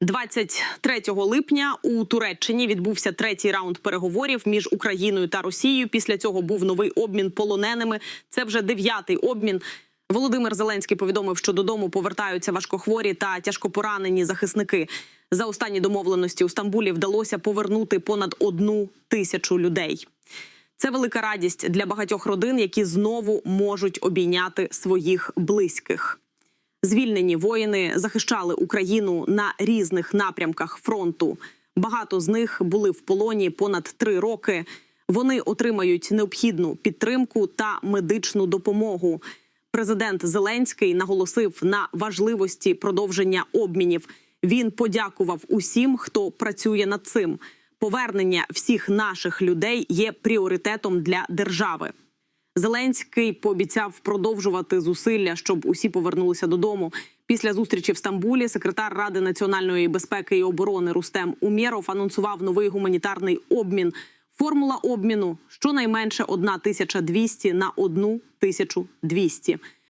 23 липня у Туреччині відбувся третій раунд переговорів між Україною та Росією. Після цього був новий обмін полоненими. Це вже дев'ятий обмін. Володимир Зеленський повідомив, що додому повертаються важкохворі та тяжкопоранені захисники. За останні домовленості у Стамбулі вдалося повернути понад одну тисячу людей. Це велика радість для багатьох родин, які знову можуть обійняти своїх близьких. Звільнені воїни захищали Україну на різних напрямках фронту. Багато з них були в полоні понад три роки. Вони отримають необхідну підтримку та медичну допомогу. Президент Зеленський наголосив на важливості продовження обмінів. Він подякував усім, хто працює над цим. Повернення всіх наших людей є пріоритетом для держави. Зеленський пообіцяв продовжувати зусилля, щоб усі повернулися додому. Після зустрічі в Стамбулі секретар Ради національної безпеки і оборони Рустем Умєров анонсував новий гуманітарний обмін. Формула обміну щонайменше 1200 на 1200.